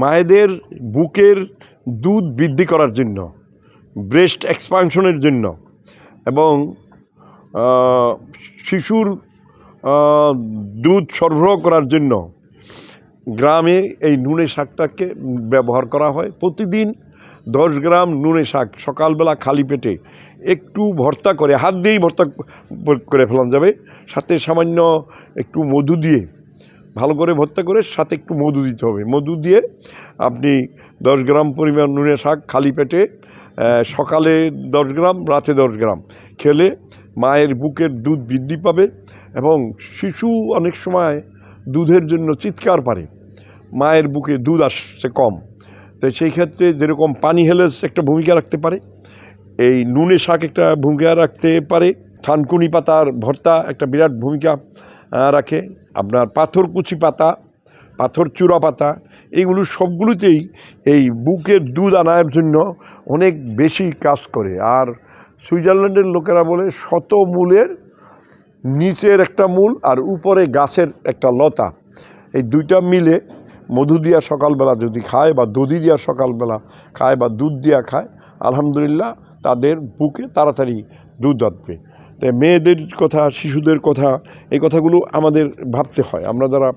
মায়েদের বুকের দুধ বৃদ্ধি করার জন্য ব্রেস্ট এক্সপানশনের জন্য এবং শিশুর দুধ সরবরাহ করার জন্য গ্রামে এই নুনে শাকটাকে ব্যবহার করা হয়। প্রতিদিন দশ গ্রাম নুনে শাক সকালবেলা খালি পেটে একটু ভর্তা করে, হাত দিয়েই ভর্তা করে ফেলানো যাবে। সাথে সামান্য একটু মধু দিয়ে ভালো করে ভর্তা করে সাথে একটু মধু দিতে হবে। মধু দিয়ে আপনি দশ গ্রাম পরিমাণ নুনে শাক খালি পেটে সকালে দশ গ্রাম, রাতে দশ গ্রাম খেলে মায়ের বুকের দুধ বৃদ্ধি পাবে এবং শিশু অনেক সময় দুধের জন্য চিৎকার পারে। মায়ের বুকে দুধ আসছে কম। তো সেই ক্ষেত্রে যেরকম পানি হেলেস একটা ভূমিকা রাখতে পারে, এই নুনে শাক একটা ভূমিকা রাখতে পারে, থানকুনি পাতার ভর্তা একটা বিরাট ভূমিকা রাখে। আপনার পাথরকুচি পাতা, পাথর চূড়া পাতা এইগুলো সবগুলোতেই এই বুকের দুধ আনার জন্য অনেক বেশি কাজ করে। আর সুইজারল্যান্ডের লোকেরা বলে শত মূলের নিচের একটা মূল আর উপরে গাছের একটা লতা। এই দুইটা মিলে মধু দিয়া সকালবেলা যদি খায় বা দধি দিয়া সকালবেলা খায় বা দুধ দিয়া খায়, আলহামদুলিল্লাহ তাদের বুকে তাড়াতাড়ি দুধ আসবে। তাই মেয়েদের কথা, শিশুদের কথা, এই কথাগুলো আমাদের ভাবতে হয়। আমরা যারা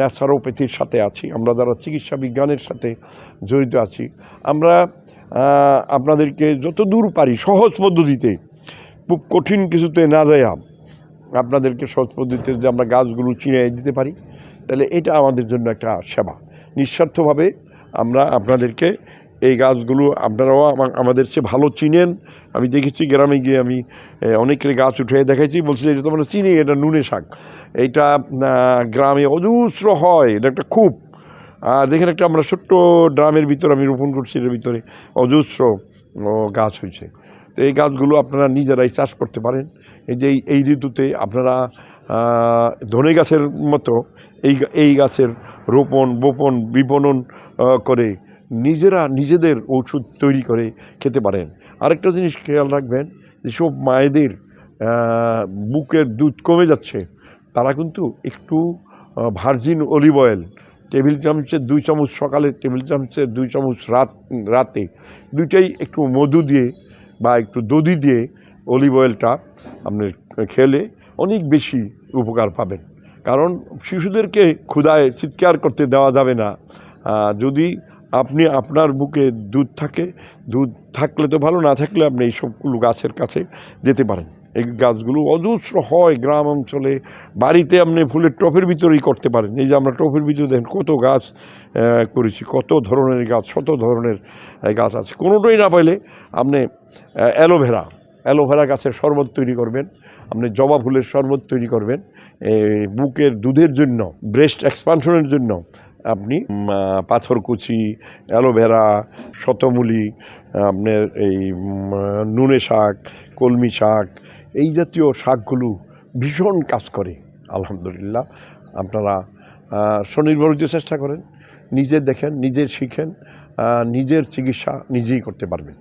ন্যাচারোপ্যাথির সাথে আছি, আমরা যারা চিকিৎসা বিজ্ঞানের সাথে জড়িত আছি, আমরা আপনাদেরকে যত দূর পারি সহজ পদ্ধতিতে, খুব কঠিন কিছুতে না যাইয়া আপনাদেরকে সহজ পদ্ধতিতে যদি আমরা গাছগুলো চিনে দিতে পারি, তাহলে এটা আমাদের জন্য একটা সেবা। নিঃস্বার্থভাবে আমরা আপনাদেরকে এই গাছগুলো আপনারাও আমা- আমাদের চেয়ে ভালো চিনেন। আমি দেখেছি গ্রামে গিয়ে আমি অনেকের গাছ উঠে দেখাইছি, বলছি এটা তো মানে চিনি, এটা নুনে শাক। এইটা গ্রামে অজস্র হয়, এটা একটা খুব আর দেখেন একটা আমরা ছোট্ট ড্রামের ভিতরে, আমি রোপণ করছি, এর ভিতরে অজস্র গাছ হয়েছে। তো এই গাছগুলো আপনারা নিজেরাই চাষ করতে পারেন। এই যে এই ঋতুতে আপনারা ধনে গাছের মতো এই এই গাছের রোপণ, বোপন, বিপণন করে নিজেরা নিজেদের ওষুধ তৈরি করে খেতে পারেন। আরেকটা জিনিস খেয়াল রাখবেন, যেসব মায়েদের বুকের দুধ কমে যাচ্ছে, তারা কিন্তু একটু ভার্জিন অলিভ অয়েল টেবিল চামচের দুই চামচ সকালে টেবিল চামচের দুই চামচ রাত, রাতে, দুইটাই একটু মধু দিয়ে বা একটু দধি দিয়ে অলিভ অয়েলটা আপনি খেলে অনেক বেশি উপকার পাবেন। কারণ শিশুদেরকে ক্ষুধায় চিৎকার করতে দেওয়া যাবে না। যদি আপনি আপনার বুকে দুধ থাকে, দুধ থাকলে তো ভালো, না থাকলে আপনি এই সবগুলো গাছের কাছে যেতে পারেন। এই গাছগুলো অজস্র হয় গ্রাম অঞ্চলে, বাড়িতে আপনি ফুলের টপের ভিতরেই করতে পারেন। এই যে আমরা টপের ভিতরে দেখেন কত গাছ করেছি, কত ধরনের গাছ, শত ধরনের গাছ আছে। কোনোটাই না পাইলে আপনি অ্যালোভেরা অ্যালোভেরা গাছের শরবত তৈরি করবেন, আপনি জবা ফুলের শরবত তৈরি করবেন বুকের দুধের জন্য, ব্রেস্ট এক্সপানশনের জন্য আপনি পাথরকুচি, অ্যালোভেরা, শতমূলি, আপনার এই নুনে শাক, কলমি শাক, এই জাতীয় শাকগুলো ভীষণ কাজ করে, আলহামদুলিল্লাহ। আপনারা স্বনির্ভর চেষ্টা করেন, নিজে দেখেন, নিজে শিখেন নিজের চিকিৎসা নিজেই করতে পারবেন।